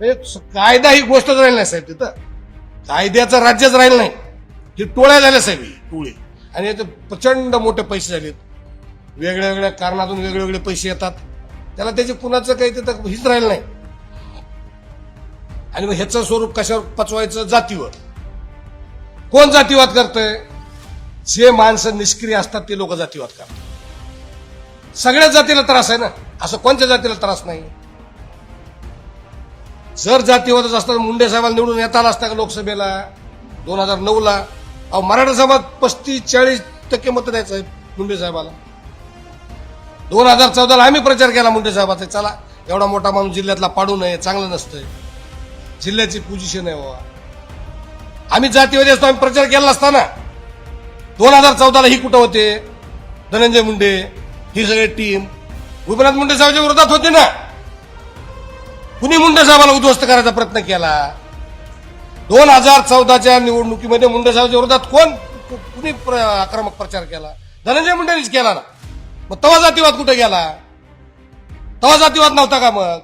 म्हणजे कायदा ही गोष्टच राहिली नाही साहेब तिथं. कायद्याचं राज्यच राहिलं नाही. ते टोळ्या झाल्या साहेब ही टोळी. आणि याचे प्रचंड मोठे पैसे झालेत. वेगळ्या वेगळ्या कारणातून वेगळे वेगळे पैसे येतात. त्याला त्याची कुणाचं काही तिथं हीच राहिलं नाही. आणि मग ह्याचं स्वरूप कशावर पचवायचं? जातीवर. कोण जातीवाद करतंय? जे माणसं निष्क्रिय असतात ते लोक जातीवाद करतात. सगळ्या जातीला त्रास आहे ना? असं कोणत्या जातीला त्रास नाही? जर जातीवादच असतात मुंडे साहेबांना निवडून येता आला असता का लोकसभेला? दोन हजार नऊला. अहो मराठा समाज पस्तीस चाळीस टक्के मत द्यायचं आहे मुंडे साहेबाला. दोन हजार चौदाला आम्ही प्रचार केला मुंडे साहेबाचा. चला एवढा मोठा माणूस जिल्ह्यातला पाडू नये चांगलं नसतंय. जिल्ह्याची पोझिशन आहे बाबा आम्ही जातीवादी असतो आम्ही प्रचार केला असताना दोन हजार चौदाला ही कुठं होते? धनंजय मुंडे ही सगळी टीम गोपीनाथ मुंडे साहेबांच्या विरोधात होते ना? कुणी मुंडेसाहेबाला उद्ध्वस्त करायचा प्रयत्न केला? दोन हजार चौदाच्या निवडणुकीमध्ये मुंडेसाहेबांच्या विरोधात कोण? कुणी प्र- आक्रमक प्रचार केला? धनंजय मुंडेनीच केला ना. मग तवा जातीवाद कुठे गेला? तवा जातीवाद नव्हता का मग?